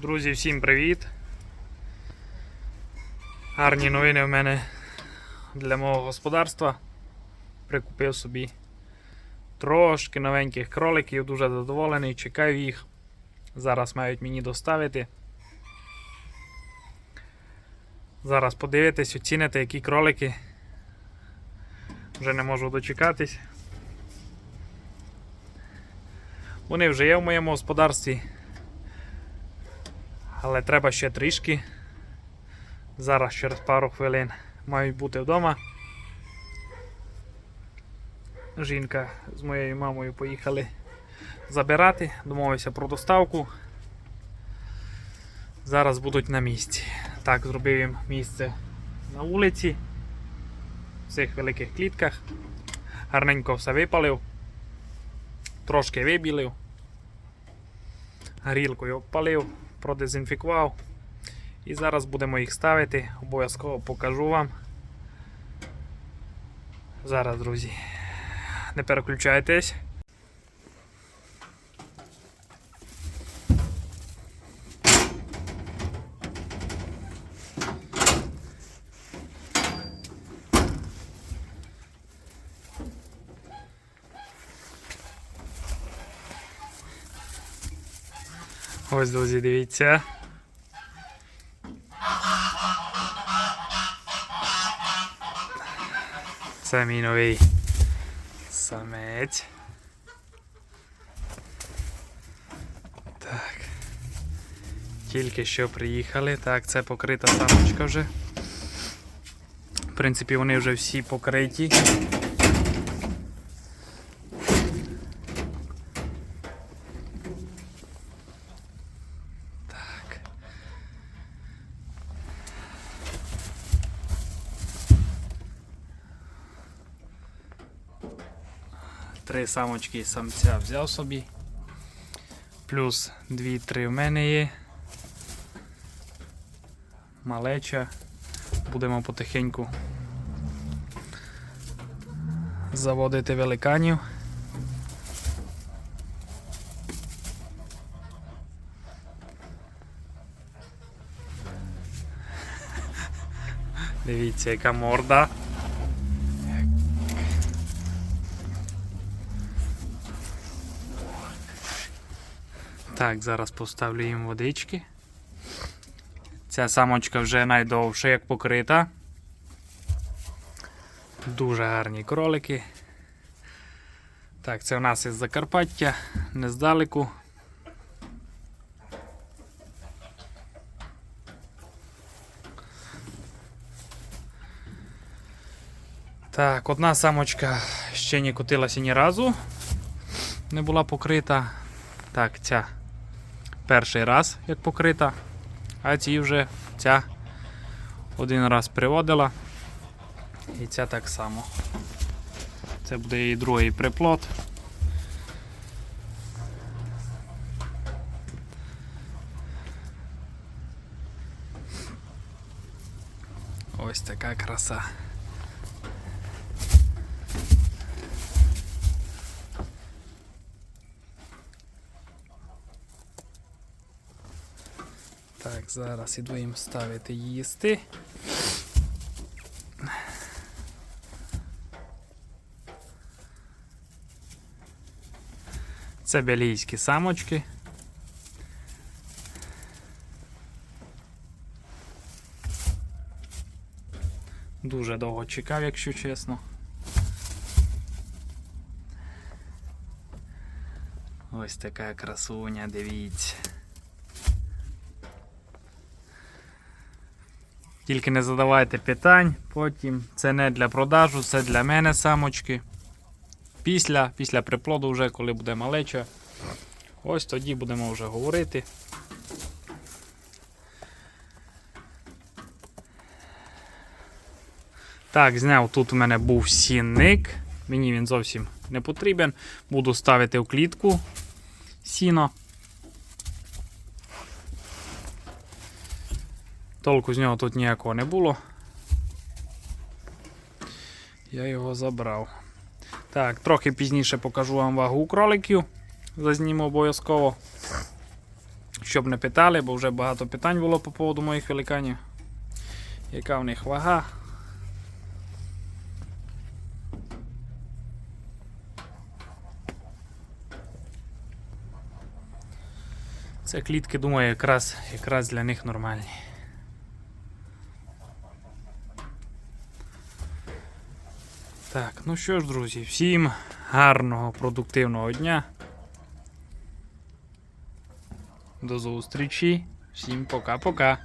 Друзі, всім привіт! Гарні новини в мене для мого господарства. Прикупив собі трошки новеньких кроликів, дуже задоволений, чекаю їх. Зараз мають мені доставити. Зараз подивитись, оціните, які кролики. Вже не можу дочекатись. Вони вже є в моєму господарстві. Але треба ще трішки. Зараз через пару хвилин мають бути вдома. Жінка з моєю мамою поїхали забирати, домовився про доставку. Зараз будуть на місці. Так, зробив їм місце на вулиці, в цих великих клітках. Гарненько все випалив, трошки вибілив, горілкою обпалив, продезінфікував. І зараз будемо їх ставити, обов'язково покажу вам. Зараз, друзі. Не переключайтесь. Ось, друзі, дивіться. Це мій новий самець. Так. Тільки що приїхали. Так, це покрита самочка вже. В принципі, вони вже всі покриті. Три самочки самця взяв собі. Плюс дві-три в мене є. Малеча. Будемо потихеньку заводити великанів. Дивіться, яка морда. Так, зараз поставлю їм водички. Ця самочка вже найдовша, як покрита. Дуже гарні кролики. Так, це у нас із Закарпаття, не здалеку. Так, одна самочка ще не котилася ні разу, не була покрита. Так, ця перший раз як покрита, а ці вже ця один раз приводила. І ця так само. Це буде її другий приплод. Ось така краса. Так, зараз іду їм ставити їсти. Це бельгійські самочки. Дуже довго чекав, якщо чесно. Ось така красуня, дивіться. Тільки не задавайте питань потім. Це не для продажу, це для мене самочки. Після, після приплоду, вже коли буде малеча. Ось тоді будемо вже говорити. Так, зняв тут у мене був сінник. Мені він зовсім не потрібен. Буду ставити в клітку сіно. Толку з нього тут ніякого не було. Я його забрав. Так, трохи пізніше покажу вам вагу кроликів. Зазніму обов'язково. щоб не питали, бо вже багато питань було по поводу моїх великанів. Яка в них вага? Це клітки, думаю, якраз, якраз для них нормальні. Так, ну що ж, друзі, всім гарного, продуктивного дня. До зустрічі. Всім пока-пока.